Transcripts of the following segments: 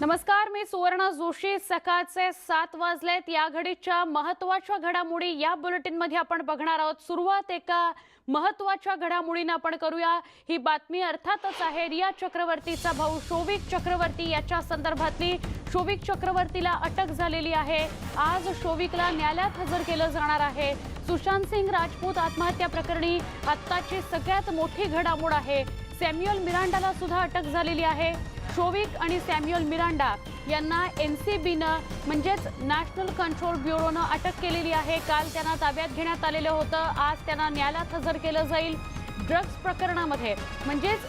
नमस्कार मी सुवर्णा जोशी. सकाळचे सात वाजलेत. या घडीच्या महत्त्वाच्या घडामोडी या बुलेटिनमध्ये आपण बघणार आहोत. सुरुवात एका महत्त्वाच्या घडामोडीनं आपण करूया. ही बातमी अर्थातच आहे रिया चक्रवर्तीचा भाऊ शोविक चक्रवर्ती. याच्या संदर्भातली शोविक चक्रवर्तीला अटक झालेली आहे. आज शोविकला न्यायालयात हजर केलं जाणार आहे. सुशांत सिंग राजपूत आत्महत्या प्रकरणी आत्ताची सगळ्यात मोठी घडामोड आहे. सॅम्युअल मिरांडाला सुद्धा अटक झालेली आहे. शोविक आणि सॅम्युअल मिरांडा यांना एन सी बीनं म्हणजेच नॅशनल कंट्रोल ब्युरोनं अटक केलेली आहे. काल त्यांना ताब्यात घेण्यात आलेलं होतं. आज त्यांना न्यायालयात हजर केलं जाईल. ड्रग्ज प्रकरणामध्ये म्हणजेच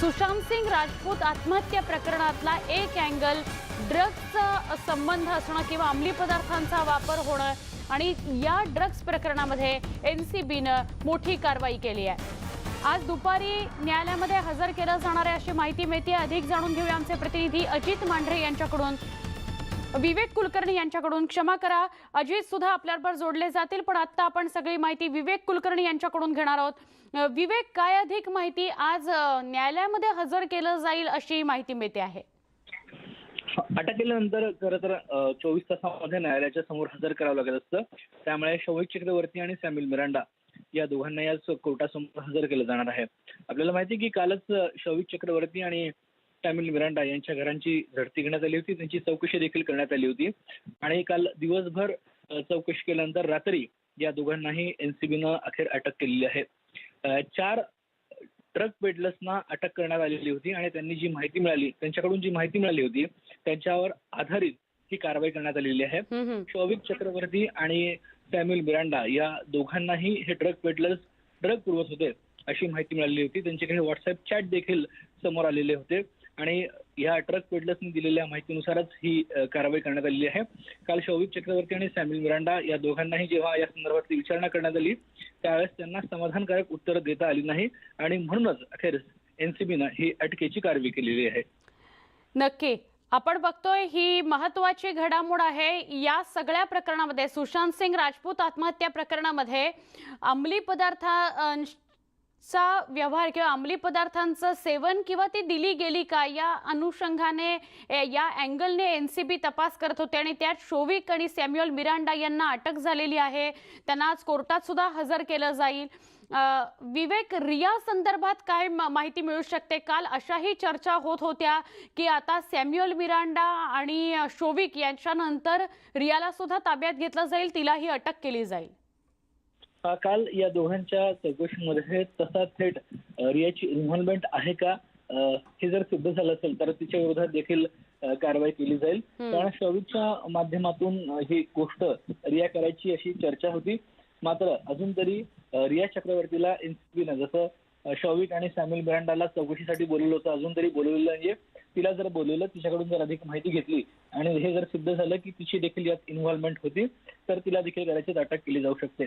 सुशांत सिंग राजपूत आत्महत्या प्रकरणातला एक अँगल ड्रग्जचा संबंध असणं किंवा अंमली पदार्थांचा वापर होणं आणि या ड्रग्ज प्रकरणामध्ये एन सी बीनं मोठी कारवाई केली आहे. आज दुपारी न्यायालयामध्ये हजर केलं जाणार आहे अशी माहिती मिळते अधिक जाणून घेऊया आमचे प्रतिनिधी अजित मांढरे यांच्याकडून. विवेक कुलकर्णी यांच्याकडून. क्षमा करा. अजित सुद्धा आपल्याबरोबर जोडले जातील पण आता आपण सगळी माहिती विवेक कुलकर्णी यांच्याकडून घेणार आहोत. विवेक काय अधिक माहिती आज न्यायालयामध्ये हजर केलं जाईल अशी माहिती मिळते आहे? अटक केल्यानंतर खरं तर चोवीस तासामध्ये न्यायालयाच्या समोर हजर करावं लागत असतं. त्यामुळे शौविक चक्रवर्ती आणि सॅम्युल मिरांडा या दोघांना या कोर्टासमोर हजर केलं जाणार आहे. आपल्याला माहिती आहे की कालच शौविक चक्रवर्ती आणि सॅम्युल मिरांडा यांच्या घरांची झडती घेण्यात आली होती. त्यांची चौकशी देखील करण्यात आली होती. आणि काल दिवसभर चौकशी केल्यानंतर रात्री या दोघांनाही एनसीबीनं अखेर अटक केलेली आहे. चार ट्रक पेडलर्सना अटक करण्यात आलेली होती आणि त्यांनी जी माहिती मिळाली त्यांच्याकडून जी माहिती मिळाली होती त्यांच्यावर आधारित ही कारवाई करण्यात आलेली आहे. शौविक चक्रवर्ती आणि सॅम्युअल मिरांडा या दोघांनाही हे ड्रग पेडलर्स ड्रग पुरवत होते अशी माहिती मिळालेली होती. त्यांचे काही व्हॉट्सअप चॅट देखील समोर आलेले होते. आणि या ट्रक पेडलर्सनी दिलेल्या माहितीनुसारच ही कारवाई करण्यात आलेली आहे. काल शौविक चक्रवर्ती आणि सॅम्युल मिरांडा या दोघांनाही जेव्हा या संदर्भातली विचारणा करण्यात आली त्यावेळेस त्यांना समाधानकारक उत्तर देता आली नाही. आणि म्हणूनच अखेर एनसीबीनं ही अटकेची कारवाई केलेली आहे. नक्की. आपण बघतोय ही महत्वाची घडामोड आहे. या सगळ्या प्रकरणामध्ये सुशांत सिंग राजपूत आत्महत्या प्रकरणामध्ये अंमली चा व्यवहार किंवा अंमली पदार्थांचं सेवन किंवा ती दिली गेली का? या अनुषंगाने या अँगलने एन सी बी तपास करत होते आणि त्यात शोविक आणि सॅम्युअल मिरांडा यांना अटक झालेली आहे. त्यांना आज कोर्टात सुद्धा हजर केलं जाईल. विवेक रिया संदर्भात काय माहिती मिळू शकते? काल अशाही चर्चा होत होत्या की आता सॅम्युअल मिरांडा आणि शोविक यांच्यानंतर रियाला सुद्धा ताब्यात घेतलं जाईल तिलाही अटक केली जाईल. काल या दोघांच्या चौकशीमध्ये तसा थेट रियाची इन्व्हॉल्वमेंट आहे का? हे जर सिद्ध झालं असेल तर तिच्या विरोधात देखील कारवाई केली जाईल. कारण शौविकच्या माध्यमातून ही गोष्ट रिया करायची अशी चर्चा होती. मात्र अजून तरी रिया चक्रवर्तीला एनसीबीनं जसं शौविक आणि सॅम्युल ब्रँडाला चौकशीसाठी बोलवलं होतं अजून तरी बोलवलेलं नाहीये. तिला जर बोलवलं तिच्याकडून जर अधिक माहिती घेतली आणि हे जर सिद्ध झालं की तिची देखील यात इन्व्हॉल्वमेंट होती तर तिला देखील कदाचित अटक केली जाऊ शकते.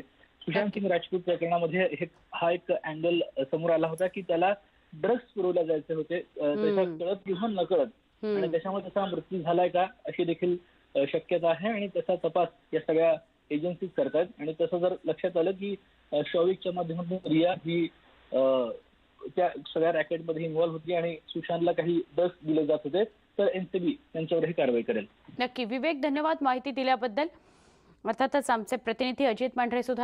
सुशांत सिंग राजपूत प्रकरणामध्ये हे हा एक अँगल समोर आला होता की त्याला ड्रग्ज पुरवल्या जायचे होते. कळत किंवा नकळत. हम्म. आणि त्याच्यामुळे त्याचा मृत्यू झालाय का अशी देखील शक्यता आहे आणि त्याचा तपास या सगळ्या एजन्सीज करतायत. आणि तसं जर लक्षात आलं की शौविकच्या माध्यमातून रिया ही त्या सगळ्या रॅकेटमध्ये इन्व्हॉल्व्ह होती आणि सुशांतला काही ड्रग्ज दिले जात होते तर एनसीबी त्यांच्यावरही कारवाई करेल. नक्की. विवेक धन्यवाद माहिती दिल्याबद्दल. अर्थातच आमचे प्रतिनिधी अजित मांढरे सुद्धा